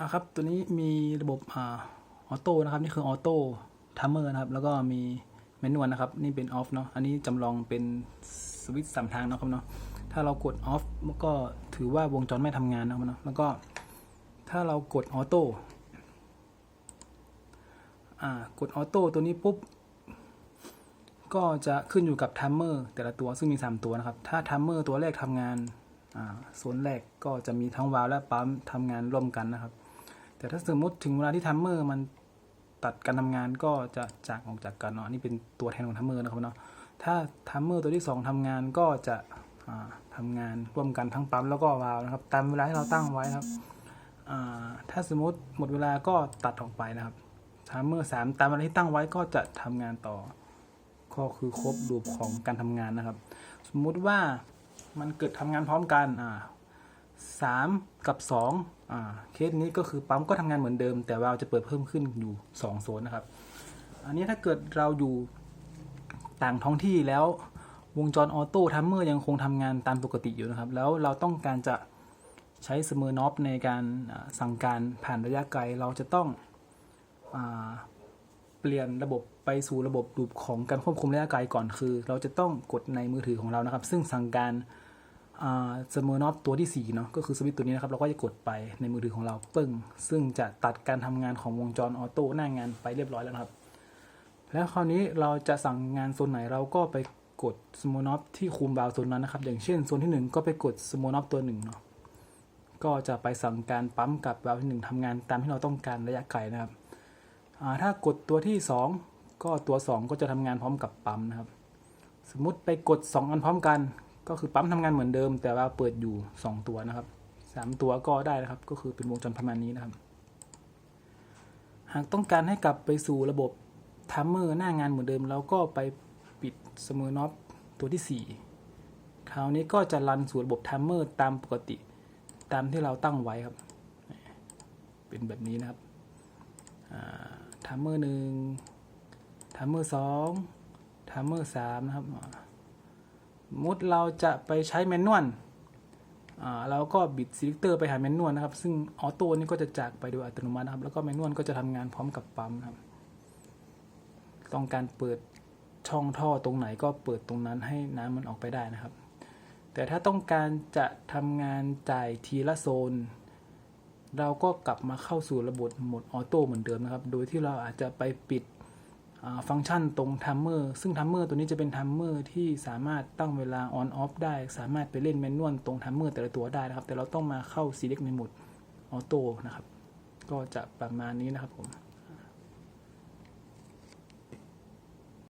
อะครับ ตัวนี้มีระบบอ่าออโต้นะครับ นี่คือออโต้ทัมเมอร์นะครับ แล้วก็มีเมนวลนะครับ นี่เป็นออฟเนาะ อันนี้จำลองเป็นสวิตช์สามทางเนาะครับเนาะ ถ้าเรากดออฟก็ถือว่าวงจรไม่ทำงานนะครับเนาะ แล้วก็ถ้าเรากดออโต้อ่ากดออโต้ตัวนี้ปุ๊บ ก็จะขึ้นอยู่กับทัมเมอร์แต่ละตัวซึ่งมี 3 ตัวนะครับ ถ้าทัมเมอร์ตัวแรกทำงานอ่าโซนแรกก็จะมีทั้งวาล์วและปั๊มทำงานร่วมกันนะครับ แต่ถ้าสมมติถึงเวลาที่ทัมเมอร์มันตัดการทำงานก็จะจากออกจากกันเนาะนี่เป็นตัวแทนของทัมเมอร์นะครับเนาะถ้าทัมเมอร์ตัวที่ 2ทำงานก็จะอ่าทำงานร่วมกันทั้งปั๊มแล้วก็วาล์วนะครับ ตามเวลาที่เราตั้งไว้ครับถ้าสมมติหมดเวลาก็ตัดออกไปนะครับทัมเมอร์สามตามเวลาที่ตั้งไว้ก็จะทำงานต่อก็คือครบรูปของการทำงานนะครับ สมมุติว่ามันเกิดทำงานพร้อมกันอ่า สามกับสองอ่าเคสนี้ก็คือปั๊มก็ทำงานเหมือนเดิม แต่ว่าจะเปิดเพิ่มขึ้นอยู่สองโซนนะครับ อันนี้ถ้าเกิดเราอยู่ต่างท้องที่แล้ววงจรออโต้ทัมเมอร์ยังคงทำงานตามปกติอยู่นะครับ แล้วเราต้องการจะใช้สมอร์น็อปในการสั่งการผ่านระยะไกล เราจะต้องอเปลี่ยนระบบไปสู่ระบบรูปของการควบคุมระยะไกลก่อนคือ เราจะต้องกดในมือถือของเรานะครับ ซึ่งสั่งการ สมอนอฟตัวที่ 4 เนาะก็คือสวิตช์ตัวนี้นะครับ เราก็จะกดไปในมือถือของเราปึ้ง ซึ่งจะตัดการทำงานของวงจรออโต้หน้างานไปเรียบร้อยแล้วครับ แล้วคราวนี้เราจะสั่งงานโซนไหนเราก็ไปกดสมอนอฟที่คุมวาวโซนนั้นนะครับ อย่างเช่นโซนที่ 1 ก็ไปกดสมอนอฟตัวหนึ่งเนาะก็จะไปสั่งการปั๊มกับวาวที่หนึ่งทำงานตามที่เราต้องการระยะไกลนะครับถ้ากดตัวที่ 2 ก็ตัว 2 ก็จะทำงานพร้อมกับปั๊มนะครับ สมมุติไปกด 2 อันพร้อมกัน ก็คือปั๊มทำงานเหมือนเดิม แต่ว่าเปิดอยู่ 2 ตัวนะครับ 3 ตัวก็ได้นะครับ ก็คือเป็นวงจรประมาณนี้นะครับ หากต้องการให้กลับไปสู่ระบบทัมเมอร์หน้างานเหมือนเดิมเราก็ไปปิดสมอน็อปตัวที่ 4 คราวนี้ก็จะรันสู่ระบบทัมเมอร์ตามปกติตามที่เราตั้งไว้ครับ เป็นแบบนี้นะครับทัมเมอร์หนึ่งทัมเมอร์สองทัมเมอร์สามนะครับ มมุติเราจะไปใช้แมนนวลเราก็บิดซีลิเตอร์ไปหาแมนนวลนะครับ ซึ่งออโต้นี่ก็จะจากไปโดยอัตโนมัตินะครับ แล้วก็แมนนวลก็จะทำงานพร้อมกับปั๊มนะครับ ต้องการเปิดช่องท่อตรงไหนก็เปิดตรงนั้นให้น้ำมันออกไปได้นะครับ แต่ถ้าต้องการจะทำงานจ่ายทีละโซน เราก็กลับมาเข้าสู่ระบบโหมดออโต้เหมือนเดิมนะครับ โดยที่เราอาจจะไปปิด ฟังก์ชันตรงทัมเมอร์ซึ่งทัมเมอร์ตัวนี้จะเป็นทัมเมอร์ที่สามารถตั้งเวลาออนออฟได้ สามารถไปเล่นแมนนวลตรงทัมเมอร์แต่ละตัวได้นะครับ แต่เราต้องมาเข้า select ในหมดออโต้นะครับ ก็จะประมาณนี้นะครับผม